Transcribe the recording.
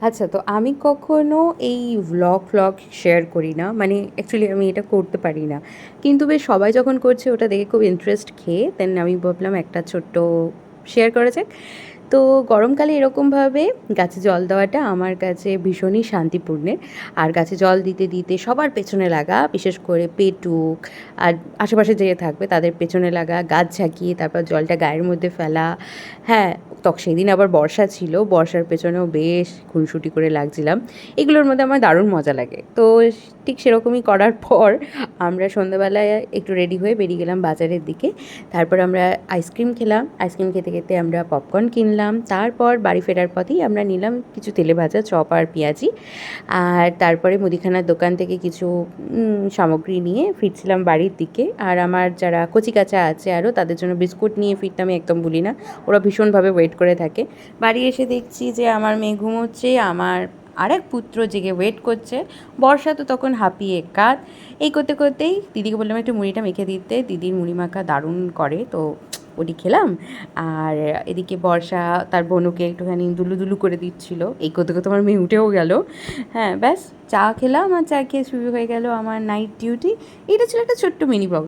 আচ্ছা তো আমি কখনো এই ভ্লগ ফ্লগ শেয়ার করি না। মানে অ্যাকচুয়ালি আমি এটা করতে পারি না। কিন্তু বেশ সবাই যখন করছে ওটা দেখে খুব ইন্টারেস্ট খেয়ে দেন আমি ভাবলাম একটা ছোট্ট শেয়ার করা যাক। তো গরমকালে এরকমভাবে গাছে জল দেওয়াটা আমার কাছে ভীষণই শান্তিপূর্ণের। আর গাছে জল দিতে দিতে সবার পেছনে লাগা, বিশেষ করে পেটুক আর আশেপাশে যে থাকবে তাদের পেছনে লাগা, গাছ ঝাঁকিয়ে তারপর জলটা গায়ের মধ্যে ফেলা। হ্যাঁ তখন সেদিন আবার বর্ষা ছিল, বর্ষার পেছনেও বেশ খুনসুটি করে লাগছিলাম। এগুলোর মধ্যে আমার দারুণ মজা লাগে। তো ঠিক সেরকমই করার পর আমরা সন্ধ্যাবেলায় একটু রেডি হয়ে বেরিয়ে গেলাম বাজারের দিকে। তারপর আমরা আইসক্রিম খেলাম। আইসক্রিম খেতে খেতে আমরা পপকর্ন কিনলাম। তারপর বাড়ি ফেরার পথেই আমরা নিলাম কিছু তেলে ভাজা, চপ আর পেঁয়াজি। আর তারপরে মুদিখানার দোকান থেকে কিছু সামগ্রী নিয়ে ফিরছিলাম বাড়ির দিকে। আর আমার যারা কচিকাচা আছে আরও, তাদের জন্য বিস্কুট নিয়ে ফিরতে আমি একদম ভুলি না। ওরা ভীষণভাবে ওয়েট করে থাকে। বাড়ি এসে দেখছি যে আমার মেয়ে ঘুমোচ্ছে, আমার আরেক পুত্র জেগে ওয়েট করছে। বর্ষা তো তখন হাঁপিয়ে কাত এই করতে করতেই দিদিকে বললাম, একটু মুড়িটা মেখে দিতে, দিদির মুড়ি মাখা দারুণ করে, তো ওটি খেলাম। আর এদিকে বর্ষা তার বোনুকে একটুখানি দুলু দুলু করে দিচ্ছিল। এই করতে করতে আমার মেয়ে উঠেও গেল। হ্যাঁ ব্যাস, চা খেলাম আর চা খেয়ে শুরু হয়ে গেল আমার নাইট ডিউটি এটা ছিল একটা ছোট্ট মিনি ব্লগ